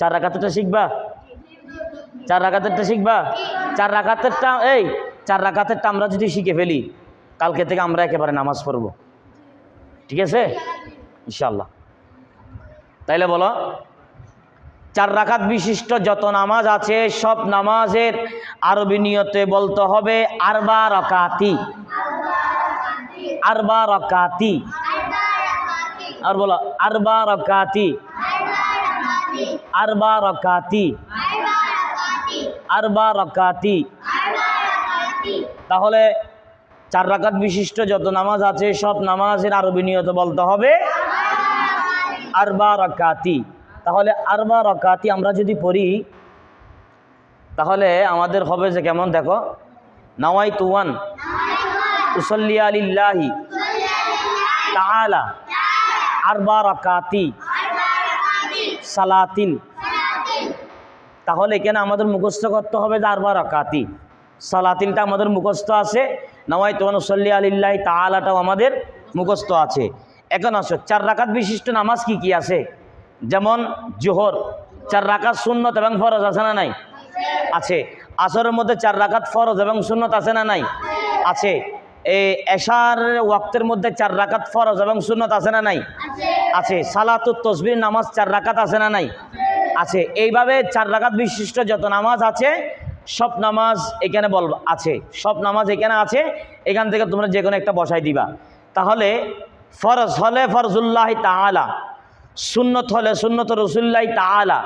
চার রাকাতেরটা শিখবা? চার রাকাতেরটা শিখবা? চার রাকাতেরটা, এই, চার রাকাতেরটা আমরা যদি শিখে ফেলি, কালকে থেকে আমরা একেবারে নামাজ পড়ব। ঠিক আছে? ইনশাল্লাহ তাইলে বলো, চার রাকাত বিশিষ্ট যত নামাজ আছে, সব নামাজের আরবি নিয়তে বলতে হবে আরবা রকাতি। আরবা রকাতি। আর বলো, আরবা রকাতি। আরবা রকাতি আরবা রকাতি তাহলে চার রাকাত বিশিষ্ট যত নামাজ আছে সব নামাজের আরবি নিয়ত বলতে হবে। আরবা রকাতি তাহলে আরবা রকাতি আমরা যদি পড়ি তাহলে আমাদের হবে যে কেমন দেখো। নাওয়াই তুয়ান উসল্লি আলিল্লাহি তাআলা। আরবা রকাতি সালাতিন। তাহলে এখানে আমাদের মুখস্থ করতে হবে দারবার রকাতি? সালাতিনটা আমাদের মুখস্থ আছে নওয়াই তোমান উসল্লি আলিল্লাহি তাআলাটাও আমাদের মুখস্থ আছে। এখন আসো, চার রাকাত বিশিষ্ট নামাজ কি কি আছে? যেমন জোহর, চার রাকাত সুন্নত এবং ফরজ আছে না নাই? আছে। আসরের মধ্যে চার রাকাত ফরজ এবং সুন্নত আছে না নাই? আছে। এশার ওয়াক্তের মধ্যে চার রাকাত ফরজ এবং সুন্নত আছে না নাই? আছে, সালাতুত তসবির নামাজ চার রাকাত আছে না নাই? আছে, এইভাবে চার রাকাত বিশিষ্ট যত নামাজ আছে, সব নামাজ এখানে বল, আছে, সব নামাজ এখানে আছে, এখান থেকে তোমরা যে কোনো একটা বসাই দিবা। তাহলে ফরজ হলে ফরজুল্লাহ তাআলা, সুন্নত হলে সুন্নত রসুল্লাহ তাআলা,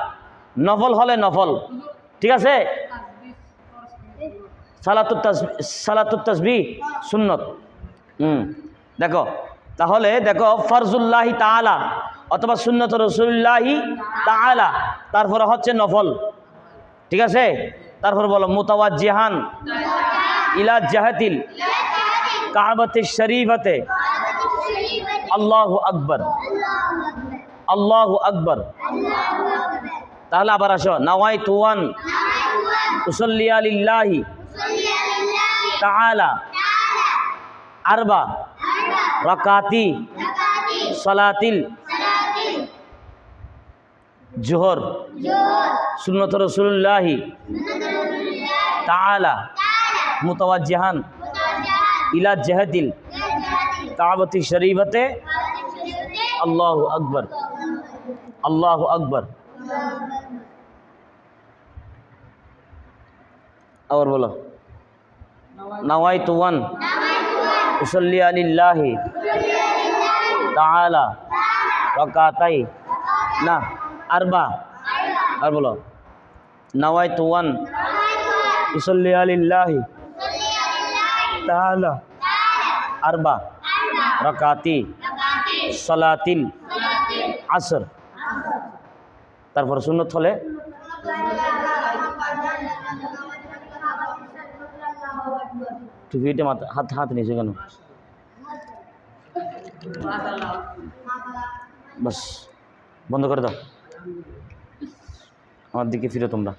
নফল হলে নফল, ঠিক আছে? সালাতুত সালাতুত তসবি, সুন্নত। হুম, দেখো তাহলে দেখো ফরজুল্লাহি তাআলা অথবা সুন্নত রসুল্লাহি তাআলা। তারপরে হচ্ছে নফল। ঠিক আছে? তারপর বলো, মুতাওয়াজ্জিহান। ইলা জাহাতিল। কাবাতে শরীফতে। আল্লাহ আকবর। আল্লাহ আকবর। তাহলে আবার আসো নাওয়াই তুয়ান উসল্লি আলিল্লাহি তাআলা। আরবা। রাকাতি সালাতিল জোহর সুন্নত রসুল্লাহি তাআলা মুতাওয়াজ্জিহান ইলা জাহাতিল কাবতি শরীফতে আল্লাহ আকবর আল্লাহ আকবর। আবার বলো। নাওয়াই তুয়ান উসল্লি আলিল্লাহি তাআলা রকাতাই, না, আরবা, আর বলো। নাওয়াই তুয়ান উসল্লি আলিল্লাহি তাআলা আরবা রকাতি সলাতিল আসর। তারপর সুন্নত হলে টুপিটা মাথা হাত হাত নিয়েছে কেন? বাস বন্ধ করে দাও। আমার দিকে ফিরো তোমরা।